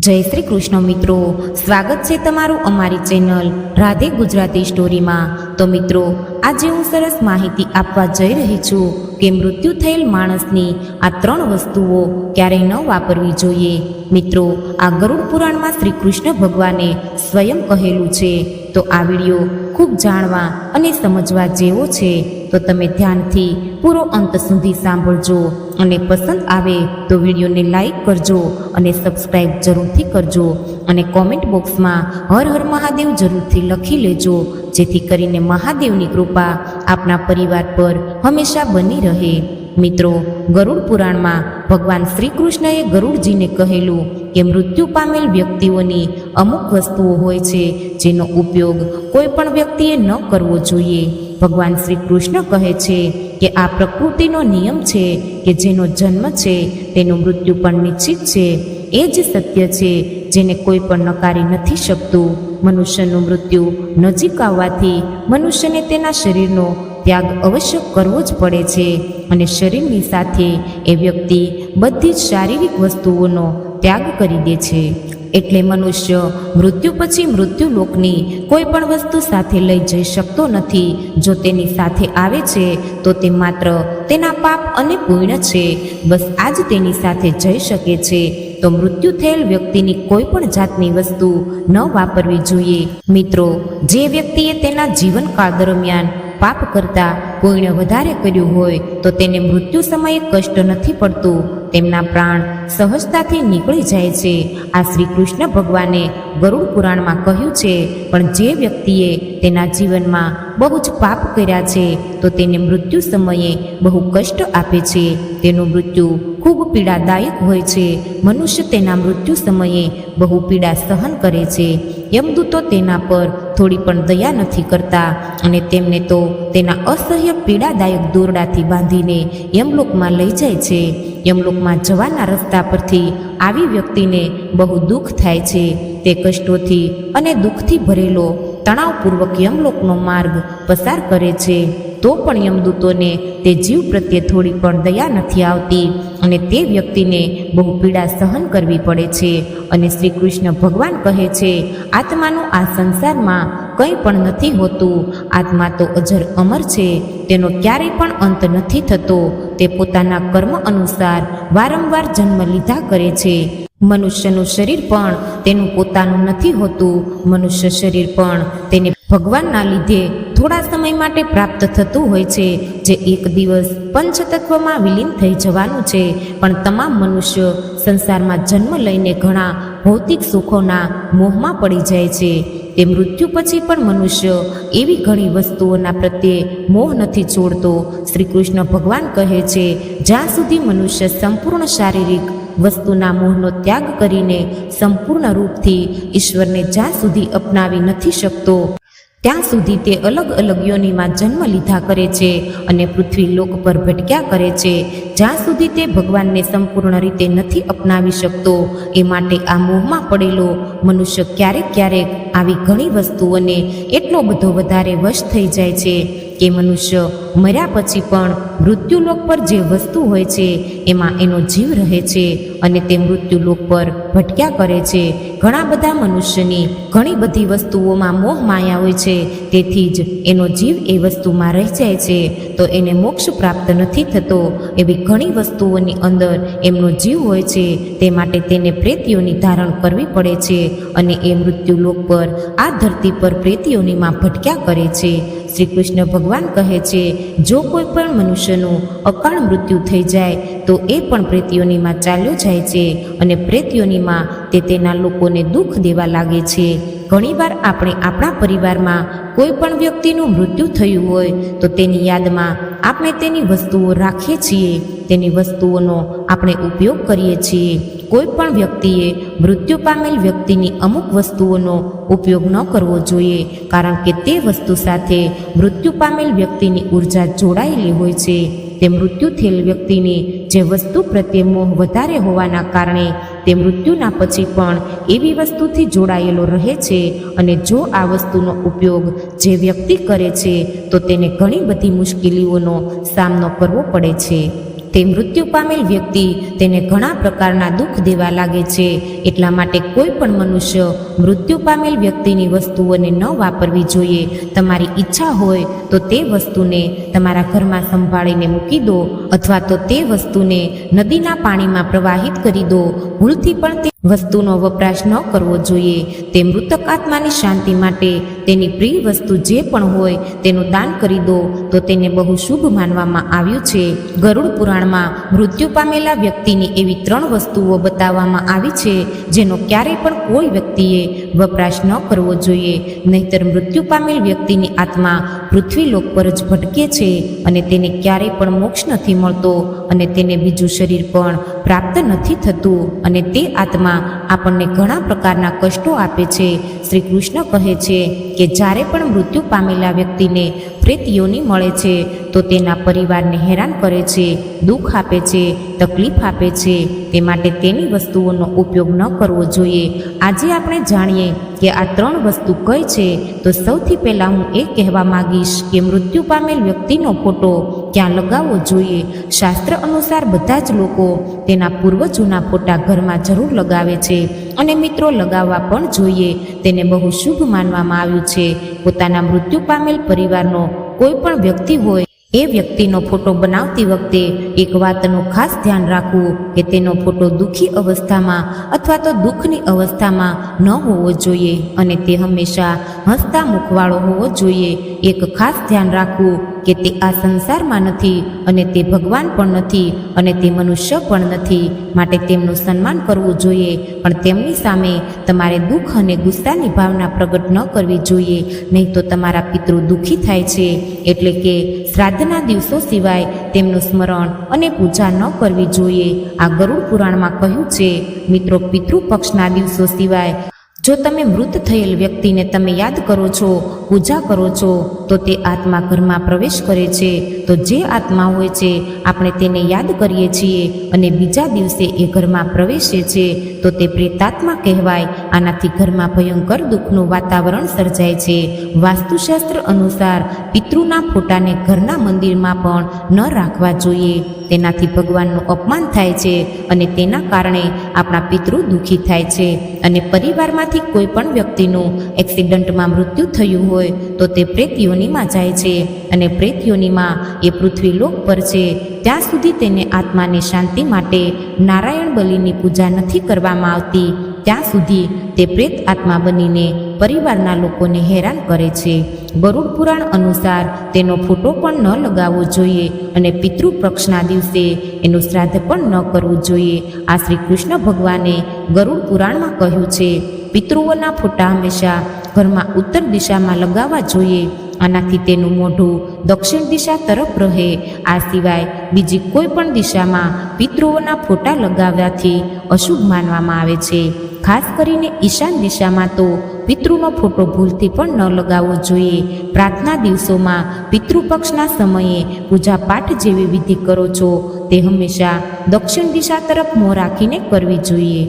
જય શ્રી કૃષ્ણ મિત્રો. સ્વાગત છે તમારું અમારી ચેનલ રાધે ગુજરાતી સ્ટોરીમાં. તો મિત્રો, આજે હું સરસ માહિતી આપવા જઈ રહી છું કે મૃત્યુ થયેલ માણસની આ ત્રણ વસ્તુઓ ક્યારેય ન વાપરવી જોઈએ. મિત્રો, આ ગરુડ પુરાણમાં શ્રી કૃષ્ણ ભગવાને સ્વયં કહેલું છે. તો આ વીડિયો ખૂબ જાણવા અને સમજવા જેવો છે. તો તમે ધ્યાનથી પૂરો અંત સુધી સાંભળજો અને પસંદ આવે તો વિડીયોને લાઈક કરજો અને સબસ્ક્રાઈબ જરૂરથી કરજો અને કોમેન્ટ બોક્સમાં હર હર મહાદેવ જરૂરથી લખી લેજો, જેથી કરીને મહાદેવની કૃપા આપના પરિવાર પર હંમેશા બની રહે. મિત્રો, ગરુડ પુરાણમાં ભગવાન શ્રી કૃષ્ણએ ગરુડજીને કહેલું કે મૃત્યુ પામેલ વ્યક્તિઓની અમુક વસ્તુઓ હોય છે જેનો ઉપયોગ કોઈ પણ વ્યક્તિએ ન કરવો જોઈએ. ભગવાન શ્રી કૃષ્ણ કહે છે કે આ પ્રકૃતિનો નિયમ છે કે જેનો જન્મ છે, તેનું મૃત્યુ પણ નિશ્ચિત છે. એ જ સત્ય છે જેને કોઈ પણ નકારી નથી શકતું. મનુષ્યનું મૃત્યુ નજીક આવવાથી મનુષ્યને તેના શરીરનો ત્યાગ અવશ્ય કરવો જ પડે છે અને શરીરની સાથે એ વ્યક્તિ બધી જ શારીરિક વસ્તુઓનો ત્યાગ કરી દે છે. એટલે મનુષ્ય મૃત્યુ પછી મૃત્યુ લોકની કોઈ પણ વસ્તુ સાથે લઈ જઈ શકતો નથી. જો તેની સાથે આવે છે, તો તે માત્ર તેના પાપ અને પૂર્ણ છે. બસ આ જ તેની સાથે જઈ શકે છે. તો મૃત્યુ થયેલ વ્યક્તિની કોઈ પણ જાતની વસ્તુ ન વાપરવી જોઈએ. મિત્રો, જે વ્યક્તિએ તેના જીવનકાળ દરમિયાન પાપ કરતા પુણ્ય વધારે કર્યું હોય તો તેને મૃત્યુ સમયે કષ્ટ નથી પડતું. તેમના પ્રાણ સહજતાથી નીકળી જાય છે. આ શ્રી કૃષ્ણ ભગવાને ગરુડ પુરાણમાં કહ્યું છે, પણ જે વ્યક્તિએ તેના જીવનમાં બહુ જ પાપ કર્યા છે, તો તેને મૃત્યુ સમયે બહુ કષ્ટ આપે છે. તેનું મૃત્યુ ખૂબ પીડાદાયક હોય છે. મનુષ્ય તેના મૃત્યુ સમયે બહુ પીડા સહન કરે છે. યમદૂતો તેના પર થોડી પણ દયા નથી કરતા અને તેમને તો તેના અસહ્ય પીડાદાયક દોરડાથી બાંધીને યમલોકમાં લઈ જાય છે. યમલોકમાં જવાના રસ્તા પરથી આવી વ્યક્તિને બહુ દુઃખ થાય છે. તે કષ્ટોથી અને દુઃખથી ભરેલો તણાવપૂર્વક યમલોકનો માર્ગ પસાર કરે છે. તો પણ યમદૂતોને તે જીવ પ્રત્યે થોડી પણ દયા નથી આવતી અને તે વ્યક્તિને બહુ પીડા સહન કરવી પડે છે. અને શ્રી કૃષ્ણ ભગવાન કહે છે, આત્માનું આ સંસારમાં કંઈ પણ નથી હોતું. આત્મા તો અજર અમર છે, તેનો ક્યારેય પણ અંત નથી થતો. તે પોતાના કર્મ અનુસાર વારંવાર જન્મ લીધા કરે છે. મનુષ્યનું શરીર પણ તેનું પોતાનું નથી હોતું. મનુષ્ય શરીર પણ તેને ભગવાનના લીધે થોડા સમય માટે પ્રાપ્ત થતું હોય છે, જે એક દિવસ પંચતત્વમાં વિલીન થઈ જવાનું છે. પણ તમામ મનુષ્ય સંસારમાં જન્મ લઈને ઘણા ભૌતિક સુખોના મોહમાં પડી જાય છે. તે મૃત્યુ પછી પણ મનુષ્ય એવી ઘણી વસ્તુઓના પ્રત્યે મોહ નથી છોડતો. શ્રી કૃષ્ણ ભગવાન કહે છે, જ્યાં સુધી મનુષ્ય સંપૂર્ણ શારીરિક વસ્તુના મોહનો ત્યાગ કરીને સંપૂર્ણ રૂપથી ઈશ્વરને જ્યાં સુધી અપનાવી નથી શકતો ત્યાં સુધી તે અલગ અલગ યોનિમાં જન્મ લીધા કરે છે અને પૃથ્વી લોક પર ભટક્યા કરે છે. જ્યાં સુધી તે ભગવાનને સંપૂર્ણ રીતે નથી અપનાવી શકતો, એ માટે આ મોહમાં પડેલો મનુષ્ય ક્યારેક ક્યારેક આવી ઘણી વસ્તુઓને એટલો બધો વધારે વશ થઈ જાય છે. કે મનુષ્ય મર્યા પછી પણ મૃત્યુલોક પર જે વસ્તુ હોય છે, એમાં એનો જીવ રહે છે અને તે મૃત્યુલોક પર ભટક્યા કરે છે. ઘણા બધા મનુષ્યની ઘણી બધી વસ્તુઓમાં મોહ માયા હોય છે, તેથી જ એનો જીવ એ વસ્તુમાં રહી જાય છે. તો એને મોક્ષ પ્રાપ્ત નથી થતો એવી ઘણી વસ્તુઓની અંદર એમનો જીવ હોય છે, તે માટે તેને પ્રેતીઓની ધારણ કરવી પડે છે અને એ મૃત્યુલોક પર આ ધરતી પર પ્રેતીઓનીમાં ભટક્યા કરે છે. શ્રી કૃષ્ણ ભગવાન કહે છે, જો કોઈ પણ મનુષ્યનું અકાળ મૃત્યુ થઈ જાય, તો એ પણ પ્રેતીઓનીમાં ચાલ્યો જાય છે અને પ્રેતીઓનીમાં તે તેના લોકોને દુઃખ દેવા લાગે છે. ઘણીવાર આપણે આપણા પરિવારમાં કોઈ પણ વ્યક્તિનું મૃત્યુ થયું હોય, તો તેની યાદમાં આપણે તેની વસ્તુઓ રાખીએ છીએ. તેની વસ્તુઓનો આપણે ઉપયોગ કરીએ છીએ. કોઈ પણ વ્યક્તિએ મૃત્યુ પામેલ વ્યક્તિની અમુક વસ્તુઓનો ઉપયોગ ન કરવો જોઈએ, કારણ કે તે વસ્તુ સાથે મૃત્યુ પામેલ વ્યક્તિની ઊર્જા જોડાયેલી હોય છે. તે મૃત્યુ થયેલ વ્યક્તિની જે વસ્તુ પ્રત્યે મોહ વધારે હોવાના કારણે તે મૃત્યુના પછી પણ એવી વસ્તુથી જોડાયેલો રહે છે અને જો આ વસ્તુનો ઉપયોગ જે વ્યક્તિ કરે છે, તો તેને ઘણી બધી મુશ્કેલીઓનો સામનો કરવો પડે છે. તે મૃત્યુ પામેલ વ્યક્તિ તેને ઘણા પ્રકારના દુઃખ દેવા લાગે છે. એટલા માટે કોઈ પણ મનુષ્ય મૃત્યુ પામેલ વ્યક્તિની વસ્તુઓને ન વાપરવી જોઈએ. તમારી ઈચ્છા હોય તો તે વસ્તુને તમારા ઘરમાં સંભાળીને મૂકી દો અથવા તો તે વસ્તુને નદીના પાણીમાં પ્રવાહિત કરી દો. ભૂલથી પણ તે વસ્તુનો વપરાશ ન કરવો જોઈએ. તે મૃતક આત્માની શાંતિ માટે તેની પ્રિય વસ્તુ જે પણ હોય તેનું દાન કરી દો. તો તેને બહુ શુભ માનવામાં આવ્યું છે. ગરુડ પુરાણમાં મૃત્યુ પામેલા વ્યક્તિની એવી ત્રણ વસ્તુઓ બતાવવામાં આવી છે, જેનો ક્યારેય પણ કોઈ વ્યક્તિએ વપરાશ ન કરવો જોઈએ. નહીતર મૃત્યુ પામેલ વ્યક્તિની આત્મા પૃથ્વી લોક પર જ ભટકે છે અને તેને ક્યારેય પણ મોક્ષ નથી મળતો અને તેને બીજું શરીર પણ પ્રાપ્ત નથી થતું અને તે આત્મા આપણને ઘણા પ્રકારના કષ્ટો આપે છે. શ્રી કૃષ્ણ કહે છે કે જ્યારે પણ મૃત્યુ પામેલા વ્યક્તિને પ્રેત યોની મળે છે, તો તેના પરિવારને હેરાન કરે છે, દુઃખ આપે છે, તકલીફ આપે છે. તે માટે તેની વસ્તુઓનો ઉપયોગ ન કરવો જોઈએ. આજે આપણે જાણીએ કે આ ત્રણ વસ્તુ કઈ છે, તો સૌથી પહેલાં હું એ કહેવા માંગીશ કે મૃત્યુ પામેલ વ્યક્તિનો ફોટો ક્યાં લગાવવો જોઈએ. શાસ્ત્ર અનુસાર બધા જ લોકો તેના પૂર્વજોના ફોટા ઘરમાં જરૂર લગાવે છે અને મિત્રો લગાવવા પણ જોઈએ. તેને બહુ શુભ માનવામાં આવ્યું છે. પોતાના મૃત્યુ પામેલ પરિવારનો કોઈ પણ વ્યક્તિ હોય એ વ્યક્તિનો ફોટો બનાવતી વખતે એક વાતનું ખાસ ધ્યાન રાખવું કે તેનો ફોટો દુઃખી અવસ્થામાં અથવા તો દુઃખની અવસ્થામાં ન હોવો જોઈએ અને તે હંમેશા હસતા મુખવાળો હોવો જોઈએ. એક ખાસ ધ્યાન રાખવું કે તે આ સંસારમાં નથી અને તે ભગવાન પણ નથી અને તે મનુષ્ય પણ નથી માટે તેમનું સન્માન કરવું જોઈએ. પણ તેમની સામે તમારે દુઃખ અને ગુસ્સાની ભાવના પ્રગટ ન કરવી જોઈએ. નહીં તો તમારા પિતૃ દુઃખી થાય છે. એટલે કે શ્રાદ્ધના દિવસો સિવાય તેમનું સ્મરણ અને પૂજા ન કરવી જોઈએ. આ ગરુડ પુરાણમાં કહ્યું છે, મિત્રો પિતૃ પક્ષના દિવસો સિવાય જો તમે મૃત થયેલ વ્યક્તિને તમે યાદ કરો છો, પૂજા કરો છો, તો તે આત્મા ઘરમાં પ્રવેશ કરે છે. તો જે આત્મા હોય છે, આપણે તેને યાદ કરીએ છીએ અને બીજા દિવસે એ ઘરમાં પ્રવેશે છે. તો તે પ્રેતાત્મા કહેવાય. આનાથી ઘરમાં ભયંકર દુઃખનું વાતાવરણ સર્જાય છે. વાસ્તુશાસ્ત્ર અનુસાર પિતૃના ફોટાને ઘરના મંદિરમાં પણ ન રાખવા જોઈએ. તેનાથી ભગવાનનું અપમાન થાય છે અને તેના કારણે આપણા પિતૃ દુઃખી થાય છે અને પરિવારમાંથી કોઈ પણ વ્યક્તિનું એક્સિડન્ટમાં મૃત્યુ થયું હોય તો તે પ્રેત યોનિમાં જાય છે અને પ્રેત યોનિમાં એ પૃથ્વી લોક પર છે. ત્યાં સુધી તેને આત્માની શાંતિ માટે નારાયણ બલિની પૂજા નથી કરવામાં આવતી. ત્યાં સુધી તે પ્રેત આત્મા બનીને પરિવારના લોકોને હેરાન કરે છે. ગરુડ પુરાણ અનુસાર તેનો ફોટો પણ ન લગાવવો જોઈએ અને પિતૃપક્ષના દિવસે એનું શ્રાદ્ધ પણ ન કરવું જોઈએ. આ શ્રી કૃષ્ણ ભગવાને ગરુડ પુરાણમાં કહ્યું છે પિતૃઓના ફોટા હંમેશા ઘરમાં ઉત્તર દિશામાં લગાવવા જોઈએ. આનાથી તેનું મોઢું દક્ષિણ દિશા તરફ રહે. આ સિવાય બીજી કોઈ પણ દિશામાં પિતૃઓના ફોટા લગાવવાથી અશુભ માનવામાં આવે છે. ખાસ કરીને ઈશાન દિશામાં તો પિતૃનો ફોટો ભૂલથી પણ ન લગાવવો જોઈએ. પ્રાર્થના દિવસોમાં પિતૃપક્ષના સમયે પૂજા પાઠ જેવી વિધિ કરો છો તે હંમેશા દક્ષિણ દિશા તરફ મોં રાખીને કરવી જોઈએ.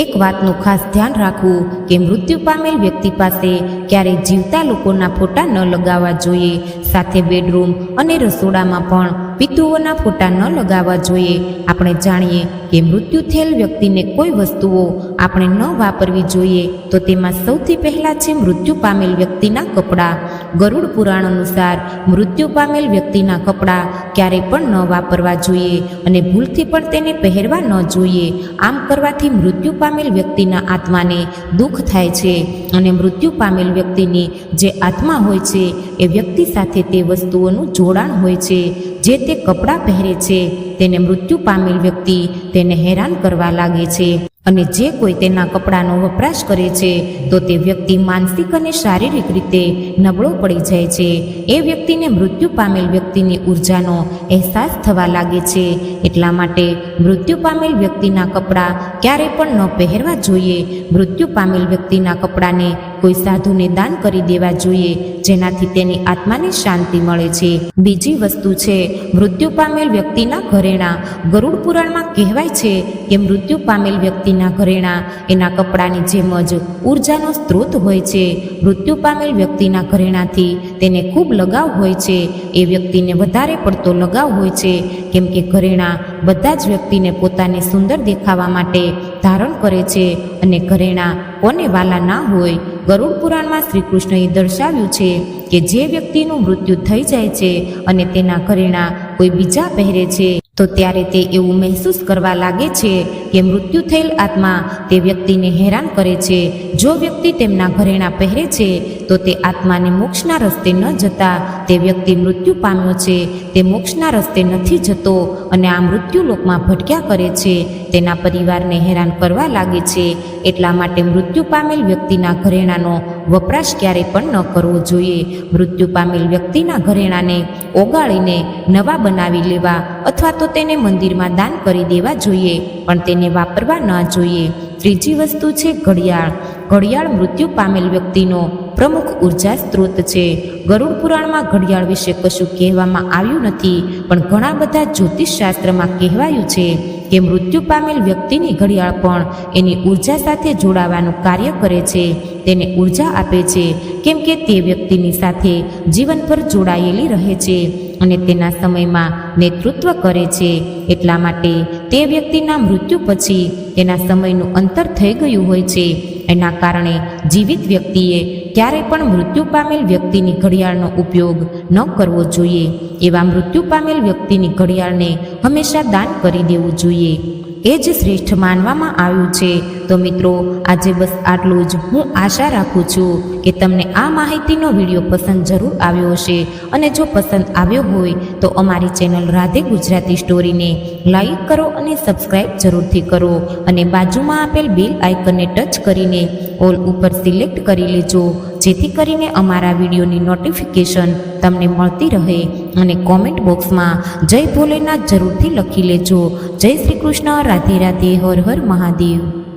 એક વાતનું ખાસ ધ્યાન રાખવું કે મૃત્યુ પામેલ વ્યક્તિ પાસે ક્યારેય જીવતા લોકોના ફોટા ન લગાવવા જોઈએ. સાથે બેડરૂમ અને રસોડામાં પણ પિતૃઓના ફોટા ન લગાવવા જોઈએ. આપણે જાણીએ કે મૃત્યુ થયેલ વ્યક્તિને કોઈ વસ્તુઓ આપણે ન વાપરવી જોઈએ તો તેમાં સૌથી પહેલાં છે મૃત્યુ પામેલ વ્યક્તિના કપડાં. ગરુડ પુરાણ અનુસાર મૃત્યુ પામેલ વ્યક્તિના કપડાં ક્યારેય પણ ન વાપરવા જોઈએ અને ભૂલથી પણ તેને પહેરવા ન જોઈએ. આમ કરવાથી મૃત્યુ પામેલ વ્યક્તિના આત્માને દુઃખ થાય છે અને મૃત્યુ પામેલ વ્યક્તિની જે આત્મા હોય છે એ વ્યક્તિ સાથે તે વસ્તુઓનું જોડાણ હોય છે. જે તે કપડાં પહેરે છે તેને મૃત્યુ પામેલ વ્યક્તિ તેને હેરાન કરવા લાગે છે. અને જે કોઈ તેના કપડાનો વપરાશ કરે છે, તો તે વ્યક્તિ માનસિક અને શારીરિક રીતે નબળો પડી જાય છે. એ વ્યક્તિને મૃત્યુ પામેલ વ્યક્તિની ઉર્જાનો અહેસાસ થવા લાગે છે. એટલા માટે મૃત્યુ પામેલ વ્યક્તિના કપડાં ક્યારેય પણ ન પહેરવા જોઈએ. મૃત્યુ પામેલ વ્યક્તિના કપડાને કોઈ સાધુને દાન કરી દેવા જોઈએ, જેનાથી તેની આત્માને શાંતિ મળે છે. બીજી વસ્તુ છે, મૃત્યુ પામેલ વ્યક્તિના ઘરેણા. ગરુડ પુરાણમાં કહેવાય છે કે મૃત્યુ પામેલ વ્યક્તિના ઘરેણા, એના કપડાની જેમ જ ઉર્જાનો સ્ત્રોત હોય છે. મૃત્યુ પામેલ વ્યક્તિના ઘરેણાથી તેને ખૂબ લગાવ હોય છે. એ વ્યક્તિને વધારે પડતો લગાવ હોય છે. કેમ કે ઘરેણા બધા જ વ્યક્તિને પોતાને સુંદર દેખાવા માટે ધારણ કરે છે. અને ઘરેણા કોને વાલા ના હોય ગરુડ પુરાણમાં શ્રી કૃષ્ણએ દર્શાવ્યું છે કે જે વ્યક્તિનું મૃત્યુ થઈ જાય છે અને તેના ઘરેણા કોઈ બીજા પહેરે છે તો ત્યારે તે એવું મહેસૂસ કરવા લાગે છે કે મૃત્યુ થયેલ આત્મા તે વ્યક્તિને હેરાન કરે છે. જો વ્યક્તિ તેમના ઘરેણા પહેરે છે, તો તે આત્માને મોક્ષના રસ્તે ન જતા તે વ્યક્તિ મૃત્યુ પામ્યો છે. તે મોક્ષના રસ્તે નથી જતો અને આ મૃત્યુ લોકમાં ભટક્યા કરે છે. તેના પરિવારને હેરાન કરવા લાગે છે. એટલા માટે મૃત્યુ પામેલ વ્યક્તિના ઘરેણાનો વપરાશ ક્યારે પણ ન કરવો જોઈએ. મૃત્યુ પામેલ વ્યક્તિના ઘરેણાને ઓગાળીને નવા બનાવી લેવા અથવા તો તેને મંદિરમાં દાન કરી દેવા જોઈએ, પણ તેને વાપરવા ન જોઈએ. ત્રીજી વસ્તુ છે ઘડિયાળ. ઘડિયાળ મૃત્યુ પામેલ વ્યક્તિનો પ્રમુખ ઊર્જા સ્ત્રોત છે. ગરુડ પુરાણમાં ઘડિયાળ વિશે કશું કહેવામાં આવ્યું નથી, પણ ઘણા બધા જ્યોતિષશાસ્ત્રમાં કહેવાયું છે કે મૃત્યુ પામેલ વ્યક્તિની ઘડિયાળ પણ એની ઊર્જા સાથે જોડાવાનું કાર્ય કરે છે. તેને ઊર્જા આપે છે, કેમ કે તે વ્યક્તિની સાથે જીવનભર જોડાયેલી રહે છે અને તેના સમયમાં નેતૃત્વ કરે છે. એટલા માટે તે વ્યક્તિના મૃત્યુ પછી તેના સમયનું અંતર થઈ ગયું હોય છે. એના કારણે જીવિત વ્યક્તિએ ક્યારેય પણ મૃત્યુ પામેલ વ્યક્તિની ઘડિયાળનો ઉપયોગ ન કરવો જોઈએ. એવા મૃત્યુ પામેલ વ્યક્તિની ઘડિયાળને હંમેશા દાન કરી દેવું જોઈએ. એ જ શ્રેષ્ઠ માનવામાં આવ્યું છે. તો મિત્રો, આજે બસ આટલું જ. હું આશા રાખું છું કે તમને આ માહિતીનો વીડિયો પસંદ જરૂર આવ્યો હશે. અને જો પસંદ આવ્યો હોય, તો અમારી ચેનલ રાધે ગુજરાતી સ્ટોરીને લાઈક કરો અને સબસ્ક્રાઈબ જરૂરથી કરો. અને બાજુમાં આપેલ બેલ આઇકનને ટચ કરીને ઓલ ઉપર સિલેક્ટ કરી લેજો. જેથી કરીને અમારા વિડીયોની નોટિફિકેશન તમને મળતી રહે અને કોમેન્ટ બોક્સમાં જય ભોલેનાથ જરૂરથી લખી લેજો. જય શ્રી કૃષ્ણ, રાધે રાધે, હર હર મહાદેવ.